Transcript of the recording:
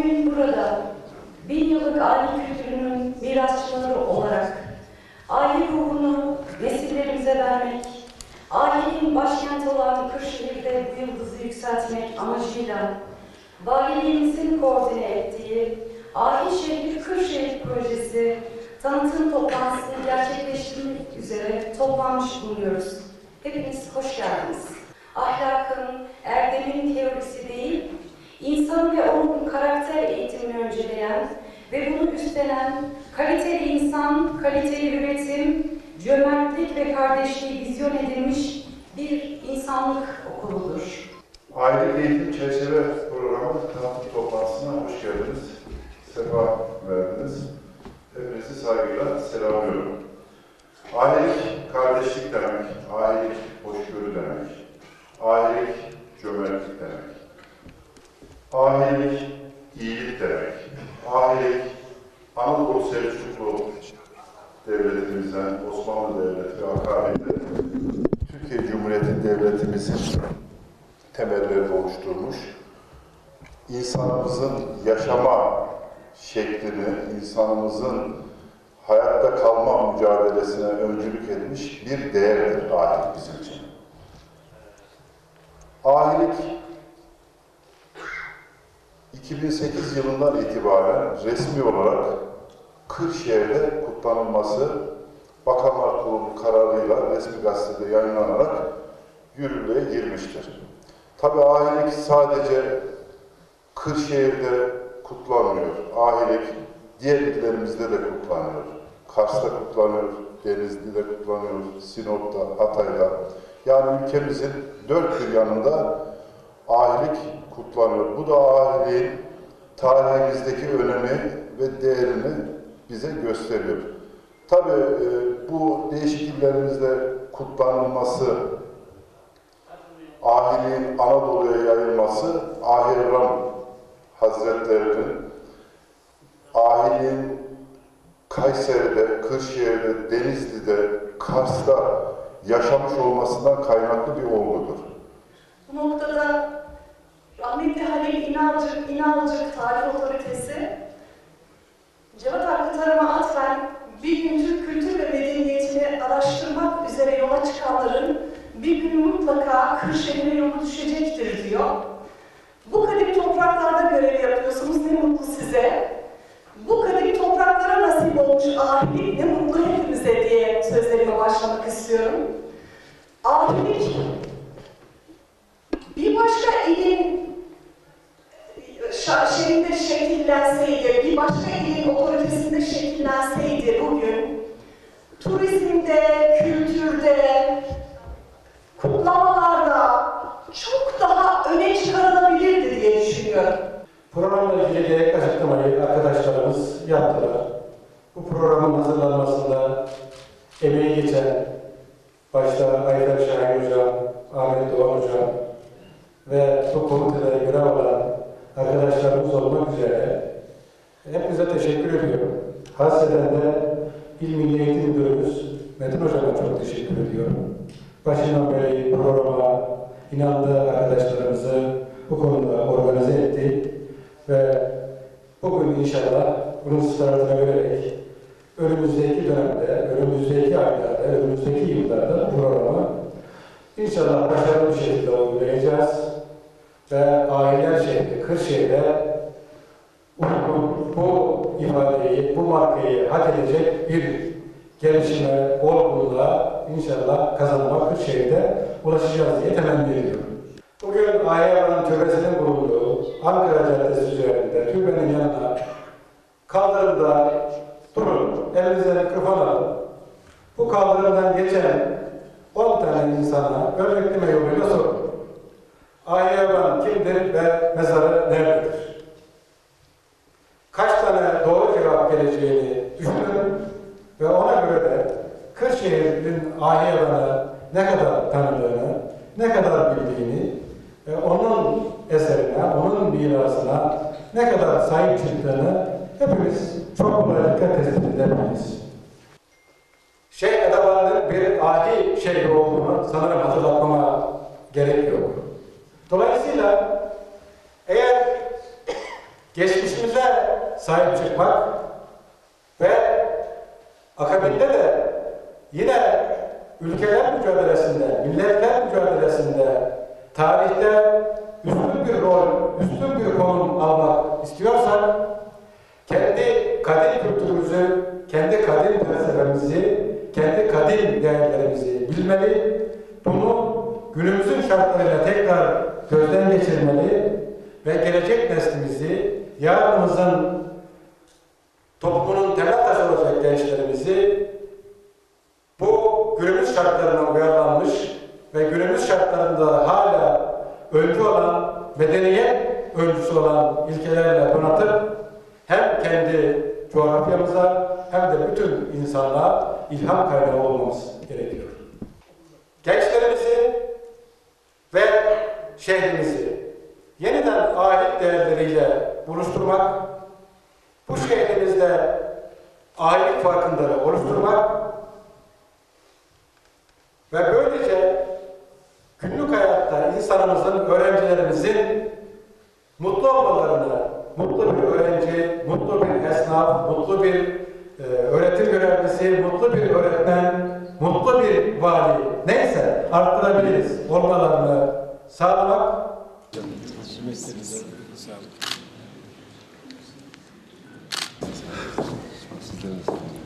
Bugün burada bin yıllık aile kültürünün mirasçıları olarak aile ruhunu nesillerimize vermek, ailenin başkenti olan Kırşehir'de bu yıldızı yükseltmek amacıyla valiliğimizin koordine ettiği Aile Şehri Kırşehir Projesi tanıtım toplantısını gerçekleştirmek üzere toplanmış bulunuyoruz. Hepiniz hoş geldiniz. Ahlakın, erdemin teorisi değil, İnsan ve onun karakter eğitimini önceleyen ve bunu üstlenen kaliteli insan, kaliteli üretim, cömertlik ve kardeşliği vizyon edilmiş bir insanlık okuludur. Aile Eğitim Çerçeve Programı tanıtım toplantısına hoş geldiniz. Sefa verdiniz. Hepinizi saygıyla selamlıyorum. Ailelik kardeşlik demek, ailelik hoşgörü demek, ailelik cömertlik demek, ailelik iyilik demek, ailelik Anadolu Selçuklu devletimizden, Osmanlı Devleti ve akabinde Türkiye Cumhuriyeti Devletimizin temellerini oluşturmuş, insanımızın yaşama şeklini, insanımızın hayatta kalma mücadelesine öncülük etmiş bir değerdir ahilik bizim için. Ahilik 2008 yılından itibaren resmi olarak Kırşehir'de kutlanılması Bakanlar Kurulu kararıyla resmi gazetede yayınlanarak yürürlüğe girmiştir. Tabi ahilik sadece Kırşehir'de kutlanmıyor. Ahilik diğer illerimizde de kutlanıyor. Kars'ta kutlanıyor, Denizli'de kutlanıyor, Sinop'ta, Hatay'da. Yani ülkemizin dört bir yanında ahilik kutlanıyor. Bu da ahiliğin tarihimizdeki önemi ve değerini bize gösteriyor. Tabi bu değişik illerimizde kutlanılması ahiliğin Anadolu'ya yayılması Ahirram Hazretlerinin ahiliğin Kayseri'de, Kırşehir'de, Denizli'de, Kars'ta yaşamış olmasından kaynaklı bir olgudur. Bu noktada İnalcık Tarih Otoritesi Cevat Hakkı Tarım'a atfen bir gün Türk kültür ve medeniyetini araştırmak üzere yola çıkanların bir gün mutlaka Kırşehir'e yolu düşecektir diyor. Otoritesinde şekillenseydi bugün, turizmde, kültürde, kutlamalarda çok daha öne çıkarılabilirdi diye düşünüyorum. Programla ilgili gerekli açıklamayı arkadaşlarımız yaptılar. Bu programın hazırlanmasında emeği geçen başta Ayfer Şahin Hocam, Ahmet Doğan Hocam ve bu komitede görev alan arkadaşlarımız olmak üzere hepinize teşekkür ediyorum. Hasreten de İl Milli Eğitim Müdürümüz Metin Hocam'a çok teşekkür ediyorum. Başından beri programa inandığı arkadaşlarımızı bu konuda organize etti ve bugün inşallah bunun startına vererek önümüzdeki dönemde, önümüzdeki aylarda, önümüzdeki yıllarda programı inşallah başarılı bir şekilde uygulayacağız ve aileler şehri, Kırşehir'de bu ifadeyi, bu markayı hak edecek bir gelişime, olgunluğa inşallah kazanmak Kırşehir'de ulaşacağız diye temenni ediyorum. Bugün Ayayan'ın türbesinin bulunduğu Ankara Caddesi üzerinde türbenin yanına kaldırımda durun, elinize mikrofon alın. Bu kaldırımdan geçen 10 tane insana örnekleme yoluyla sorun. Ayayan kimdir ve mezarı Kırşehir'in Ayayan'ı ne kadar tanıdığını, ne kadar bildiğini ve onun eserine, onun mirasına ne kadar sahip çıktığını hepimiz çok kolaylıkla tespit edebiliriz. Şeyh Edeban'ın bir adi şehri olduğunu sanırım hatırlatmama gerek yok. Dolayısıyla eğer geçmişimize sahip çıkmak ve akabinde de yine ülkeler mücadelesinde, milletler mücadelesinde tarihte üstün bir rol, üstün bir konum almak istiyorsak kendi kadim kültürümüzü, kendi kadim felsefemizi, kendi kadim değerlerimizi bilmeli, bunu günümüzün şartlarıyla tekrar gözden geçirmeli ve gelecek neslimizi, yarınımızın toplumunun öncü olan, medeniyet öncüsü olan ilkelerle donatıp hem kendi coğrafyamıza hem de bütün insanlığa ilham kaynağı olmamız gerekiyor. Gençlerimizi ve şehrimizi yeniden ahiret değerleriyle buluşturmak, bu şehrimizde ahiret farkındalığı oluşturmak ve böylece günlük hayatta insanımızın, öğrencilerimizin mutlu olmalarını, mutlu bir öğrenci, mutlu bir esnaf, mutlu bir e, öğretim görevlisi, mutlu bir öğretmen, mutlu bir vali neyse arttırabiliriz olmalarını sağlamak. Sizlerin